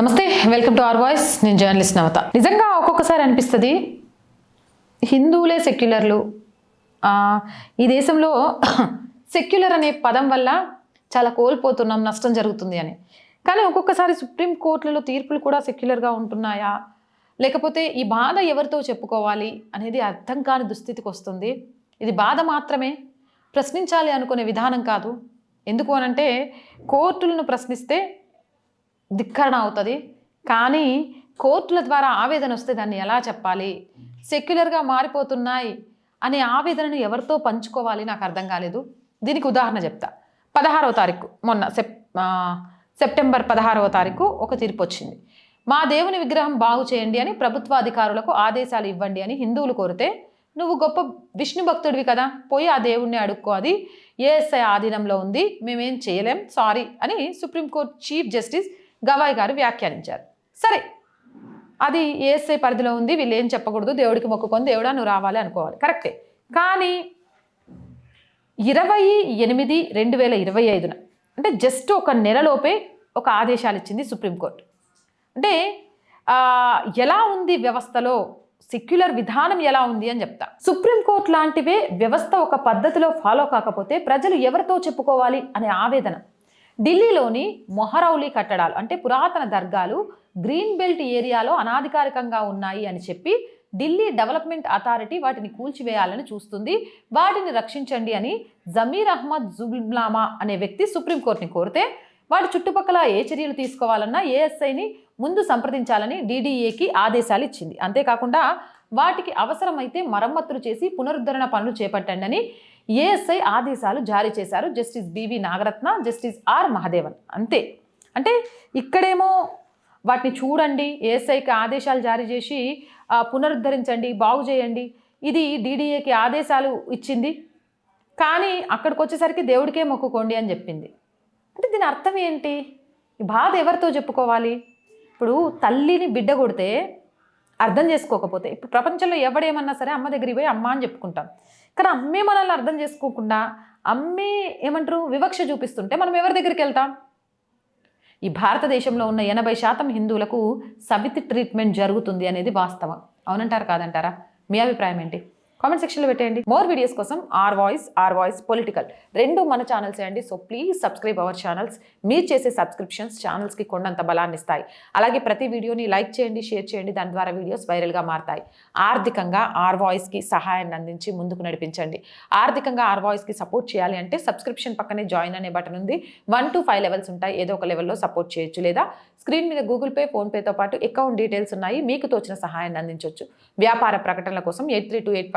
నమస్తే welcome to R voice. నేను journalist నవత. నిజంగా ఒక్కొక్కసారి అనిపిస్తుంది హిందువులే సెక్యులర్లు. ఈ దేశంలో సెక్యులర్ అనే పదం వల్ల చాలా కోల్పోతున్నాం నష్టం జరుగుతుంది అని. కానీ ఒక్కొక్కసారి సుప్రీం కోర్టులలో తీర్పులు కూడా సెక్యులర్గా ఉంటున్నాయా? లేకపోతే ఈ బాధ ఎవరితో చెప్పుకోవాలి అనేది అర్థం కాని దుస్థితికి వస్తుంది. ఇది బాధ మాత్రమే. ప్రశ్నించాలి అనుకునే విధానం కాదు. ఎందుకు అనంటే కోర్టులను ప్రశ్నిస్తే ధిక్కరణ అవుతుంది. కానీ కోర్టుల ద్వారా ఆవేదన వస్తే దాన్ని ఎలా చెప్పాలి? సెక్యులర్గా మారిపోతున్నాయి అనే ఆవేదనను ఎవరితో పంచుకోవాలి నాకు అర్థం కాలేదు. దీనికి ఉదాహరణ చెప్తా. పదహారవ తారీఖు మొన్న సెప్ సెప్టెంబర్ పదహారవ తారీఖు ఒక తీర్పు వచ్చింది. మా దేవుని విగ్రహం బాగు చేయండి అని ప్రభుత్వ అధికారులకు ఆదేశాలు ఇవ్వండి అని హిందువులు కోరితే నువ్వు గొప్ప విష్ణు భక్తుడివి కదా పోయి ఆ దేవుణ్ణి అడుక్కో అది ఏఎస్ఐ ఆధీనంలో ఉంది మేమేం చేయలేం సారీ అని సుప్రీంకోర్టు చీఫ్ జస్టిస్ గవాయ్ గారు వ్యాఖ్యానించారు. సరే అది ఏఎస్ఐ పరిధిలో ఉంది వీళ్ళు ఏం చెప్పకూడదు దేవుడికి మొక్కుకొని దేవుడా నువ్వు రావాలి అనుకోవాలి. కరెక్టే. కానీ ఇరవై ఎనిమిది రెండు వేల ఇరవై ఐదున అంటే జస్ట్ ఒక నెలలోపే ఒక ఆదేశాలు ఇచ్చింది సుప్రీంకోర్టు. అంటే ఎలా ఉంది వ్యవస్థలో సెక్యులర్ విధానం ఎలా ఉంది అని చెప్తా. సుప్రీంకోర్టు లాంటివే వ్యవస్థ ఒక పద్ధతిలో ఫాలో కాకపోతే ప్రజలు ఎవరితో చెప్పుకోవాలి అనే ఆవేదన ఢిల్లీలోని మొహరౌలి కట్టడాలు అంటే పురాతన దర్గాలు గ్రీన్ బెల్ట్ ఏరియాలో అనాధికారికంగా ఉన్నాయి అని చెప్పి ఢిల్లీ డెవలప్మెంట్ అథారిటీ వాటిని కూల్చివేయాలని చూస్తుంది. వాటిని రక్షించండి అని జమీర్ అహ్మద్ జుబ్లామా అనే వ్యక్తి సుప్రీంకోర్టుని కోరితే వాటి చుట్టుపక్కల ఏ చర్యలు తీసుకోవాలన్నా ఏఎస్ఐని ముందు సంప్రదించాలని డీడీఏకి ఆదేశాలు ఇచ్చింది. అంతేకాకుండా వాటికి అవసరమైతే మరమ్మతులు చేసి పునరుద్ధరణ పనులు చేపట్టండి అని ఏఎస్ఐ ఆదేశాలు జారీ చేశారు. Justice BV Nagarathna justice R Mahadevan. అంతే. అంటే ఇక్కడేమో వాటిని చూడండి ఏఎస్ఐకి ఆదేశాలు జారీ చేసి పునరుద్ధరించండి బాగు చేయండి. ఇది డీడీఏకి ఆదేశాలు ఇచ్చింది. కానీ అక్కడికి వచ్చేసరికి దేవుడికే మొక్కుకోండి అని చెప్పింది. అంటే దీని అర్థం ఏంటి? బాధ ఎవరితో చెప్పుకోవాలి? ఇప్పుడు తల్లిని బిడ్డ కొడితే అర్థం చేసుకోకపోతే. ఇప్పుడు ప్రపంచంలో ఎవడేమన్నా సరే అమ్మ దగ్గరికి పోయి అమ్మ అని చెప్పుకుంటాం. కానీ అమ్మే మనల్ని అర్థం చేసుకోకుండా అమ్మే ఏమంటారు? వివక్ష చూపిస్తుంటే మనం ఎవరి దగ్గరికి వెళ్తాం? ఈ భారతదేశంలో ఉన్న ఎనభై శాతం హిందువులకు సవితి ట్రీట్మెంట్ జరుగుతుంది అనేది వాస్తవం. అవునంటారు? కాదంటారా? మీ అభిప్రాయం ఏంటి? కామెంట్ సెక్షన్లో పెట్టేయండి. మోర్ వీడియోస్ కోసం R voice R voice political రెండు మన ఛానల్స్ అండి. So please subscribe our channels మీరు చేసే సబ్స్క్రిప్షన్స్ ఛానల్స్కి కొండంత బలాన్ని ఇస్తాయి. అలాగే ప్రతి వీడియోని లైక్ చేయండి షేర్ చేయండి. దాని ద్వారా వీడియోస్ వైరల్గా మారతాయి. ఆర్థికంగా ఆర్ వాయిస్కి సహాయాన్ని అందించి ముందుకు నడిపించండి. ఆర్థికంగా ఆర్ వాయిస్కి సపోర్ట్ చేయాలి అంటే సబ్స్క్రిప్షన్ పక్కనే జాయిన్ అనే బటన్ ఉంది. వన్ టు ఫైవ్ లెవెల్స్ ఉంటాయి. ఏదో ఒక లెవెల్లో సపోర్ట్ చేయొచ్చు. లేదా స్క్రీన్ మీద గూగుల్ పే ఫోన్పేతో పాటు అకౌంట్ డీటెయిల్స్ ఉన్నాయి. మీకు తోచిన సహాయాన్ని అందించవచ్చు వ్యాపార ప్రకటనల కోసం eight three two eight